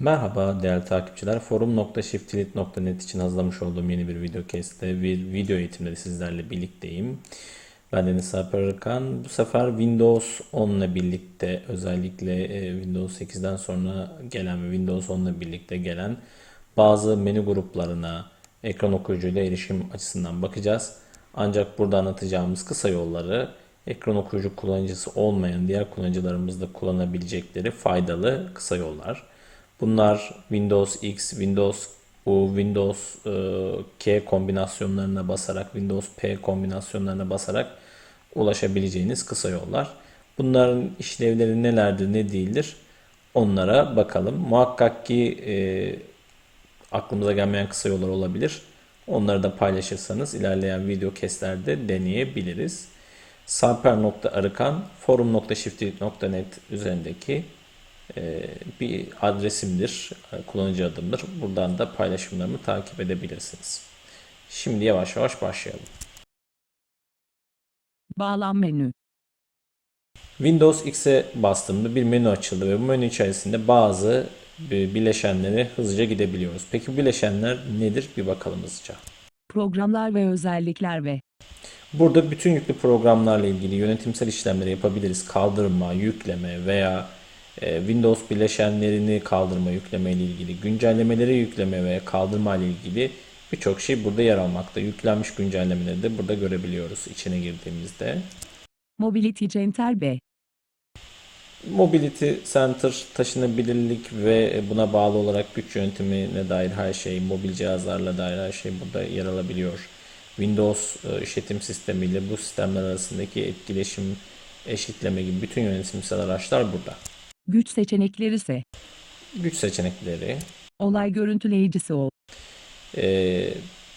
Merhaba değerli takipçiler. Forum.shiftlit.net için hazırlamış olduğum yeni bir video kestte bir video eğitimleri sizlerle birlikteyim. Ben Deniz Sarper Arıkan. Bu sefer Windows 10 ile birlikte özellikle e, Windows 8'den sonra gelen ve Windows 10 ile birlikte gelen bazı menü gruplarına ekran okuyucuyla erişim açısından bakacağız. Ancak burada anlatacağımız kısa yolları ekran okuyucu kullanıcısı olmayan diğer kullanıcılarımız da kullanabilecekleri faydalı kısa yollar. Bunlar Windows X, Windows U, Windows e, K kombinasyonlarına basarak, Windows P kombinasyonlarına basarak ulaşabileceğiniz kısa yollar. Bunların işlevleri nelerdir, ne değildir? Onlara bakalım. Muhakkak ki e, aklımıza gelmeyen kısa yollar olabilir. Onları da paylaşırsanız ilerleyen video kestlerde deneyebiliriz. Samper.arıkan forum.shiftlit.net üzerindeki bir adresimdir, kullanıcı adımdır. Buradan da paylaşımlarımı takip edebilirsiniz. Şimdi yavaş yavaş başlayalım. Bağlam menü. Windows X'e bastığımda bir menü açıldı ve bu menü içerisinde bazı e, bileşenleri hızlıca gidebiliyoruz. Peki bu bileşenler nedir? Bir bakalım hızlıca. Programlar ve özellikler ve Burada bütün yüklü programlarla ilgili yönetimsel işlemleri yapabiliriz. Kaldırma, yükleme veya Windows bileşenlerini kaldırma, yükleme ile ilgili, güncellemeleri yükleme ve kaldırma ile ilgili birçok şey burada yer almakta. Yüklenmiş güncellemeleri de burada görebiliyoruz içine girdiğimizde. Mobility Center B. Mobility Center taşınabilirlik ve buna bağlı olarak güç yönetimine dair her şey, mobil cihazlarla dair her şey burada yer alabiliyor. Windows e, işletim sistemiyle bu sistemler arasındaki etkileşim, eşitleme gibi bütün yönetimsel araçlar burada. Güç seçenekleri ise Güç seçenekleri, olay görüntüleyicisi ol. e,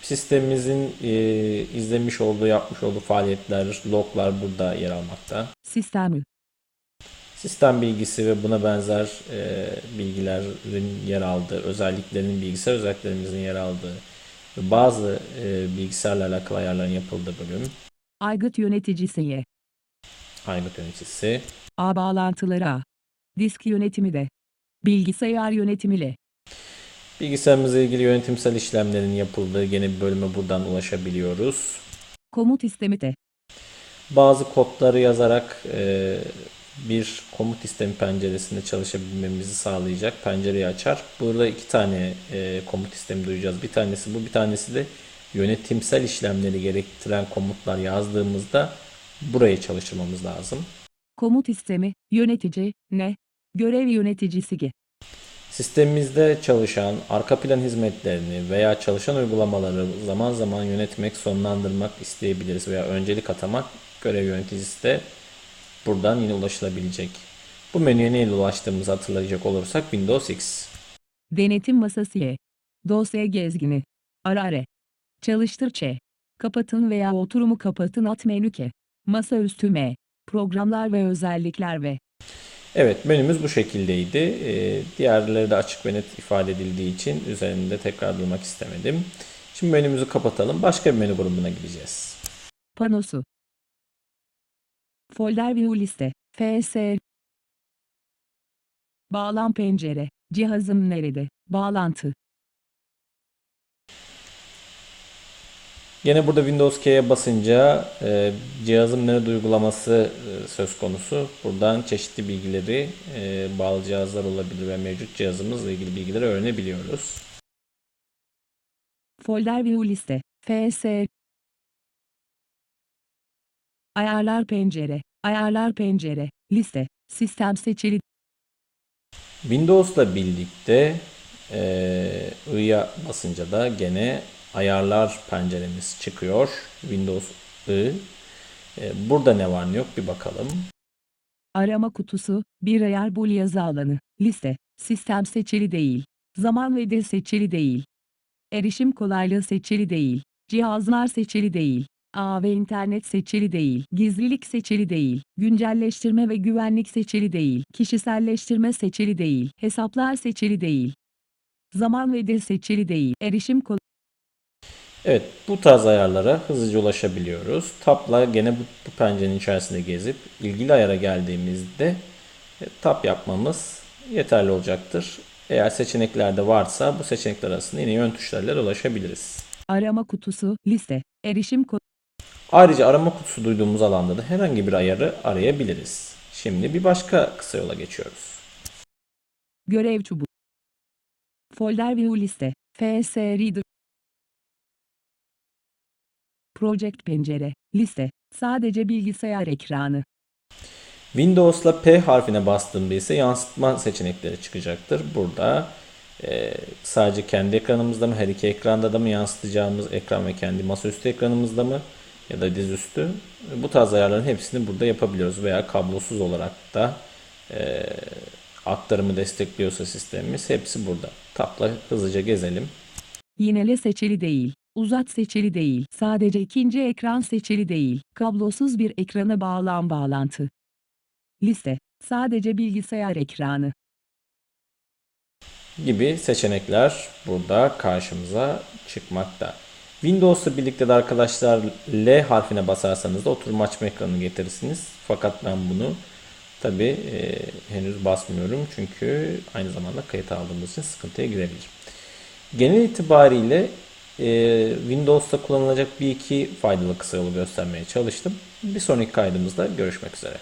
sistemimizin e, izlemiş olduğu, yapmış olduğu faaliyetler, loglar burada yer almakta. Sistemi. Sistem bilgisi ve buna benzer e, bilgilerin yer aldığı, özelliklerinin bilgisayar özelliklerimizin yer aldığı ve bazı e, bilgisayarla alakalı ayarların yapıldığı bölüm. Aygıt yöneticisi Y. Aygıt yöneticisi, A bağlantıları A. Disk yönetimi de. Bilgisayar yönetimi L. bilgisayarımızla ilgili yönetimsel işlemlerin yapıldığı gene bir bölüme buradan ulaşabiliyoruz. Komut sistemi de. Bazı kodları yazarak e, bir komut sistemi penceresinde çalışabilmemizi sağlayacak pencereyi açar. Burada iki tane e, komut sistemi duyacağız. Bir tanesi bu, bir tanesi de yönetimsel işlemleri gerektiren komutlar yazdığımızda burayı çalıştırmamız lazım. Komut sistemi, yönetici, ne? Görev yöneticisi G. Sistemimizde çalışan arka plan hizmetlerini veya çalışan uygulamaları zaman zaman yönetmek, sonlandırmak isteyebiliriz veya öncelik atamak görev yöneticisi de buradan yine ulaşılabilecek. Bu menüye neyle ulaştığımızı hatırlayacak olursak Windows X. Denetim masası Y. Dosya gezgini. Ara are. Çalıştır Ç. Kapatın veya oturumu kapatın at menü K. Masaüstü M. Programlar ve özellikler ve Evet menümüz bu şekildeydi. Ee, diğerleri de açık ve net ifade edildiği için üzerinde tekrar durmak istemedim. Şimdi menümüzü kapatalım. Başka bir menü grubuna gideceğiz. panosu. Folder view liste. FS. Bağlam pencere. Cihazım nerede? Bağlantı. Yine burada Windows K'ye basınca e, cihazın nerede uygulaması e, söz konusu. Buradan çeşitli bilgileri e, bağlı cihazlar olabilir ve mevcut cihazımızla ilgili bilgileri öğrenebiliyoruz. Folder view liste. FS. Ayarlar pencere. Ayarlar pencere. Liste. Sistem seçili. Windows'la birlikte e, I'ya basınca da gene ayarlar penceremiz çıkıyor. Windows I. E, burada ne var ne yok bir bakalım. Arama kutusu, bir ayar bul yazı alanı, liste, sistem seçili değil, zaman ve dil seçili değil, erişim kolaylığı seçili değil, cihazlar seçili değil, ağ ve internet seçili değil, gizlilik seçili değil, güncelleştirme ve güvenlik seçili değil, kişiselleştirme seçili değil, hesaplar seçili değil, zaman ve dil seçili değil, erişim kolaylığı Evet bu tarz ayarlara hızlıca ulaşabiliyoruz. Tab'la gene bu, bu pencerenin içerisinde gezip ilgili ayara geldiğimizde e, tab yapmamız yeterli olacaktır. Eğer seçeneklerde varsa bu seçenekler arasında yine yön tuşlarıyla ulaşabiliriz. Arama kutusu, liste, erişim ko- Ayrıca arama kutusu duyduğumuz alanda da herhangi bir ayarı arayabiliriz. Şimdi bir başka kısa yola geçiyoruz. görev çubuğu. Folder view liste, FS Reader. Project pencere, liste, sadece bilgisayar ekranı. Windows'la P harfine bastığımda ise yansıtma seçenekleri çıkacaktır. Burada e, sadece kendi ekranımızda mı, her iki ekranda da mı yansıtacağımız ekran ve kendi masaüstü ekranımızda mı ya da dizüstü bu tarz ayarların hepsini burada yapabiliyoruz veya kablosuz olarak da e, aktarımı destekliyorsa sistemimiz hepsi burada. Tapla hızlıca gezelim. Yinele seçili değil. Uzat seçili değil. Sadece ikinci ekran seçili değil. Kablosuz bir ekrana bağlan bağlantı. Liste. Sadece bilgisayar ekranı. gibi seçenekler burada karşımıza çıkmakta. Windows'la birlikte de arkadaşlar L harfine basarsanız da oturum açma ekranını getirirsiniz. Fakat ben bunu tabi henüz basmıyorum çünkü aynı zamanda kayıt aldığımız için sıkıntıya girebilir. Genel itibariyle e, Windows'ta kullanılacak bir iki faydalı kısa yolu göstermeye çalıştım. Bir sonraki kaydımızda görüşmek üzere.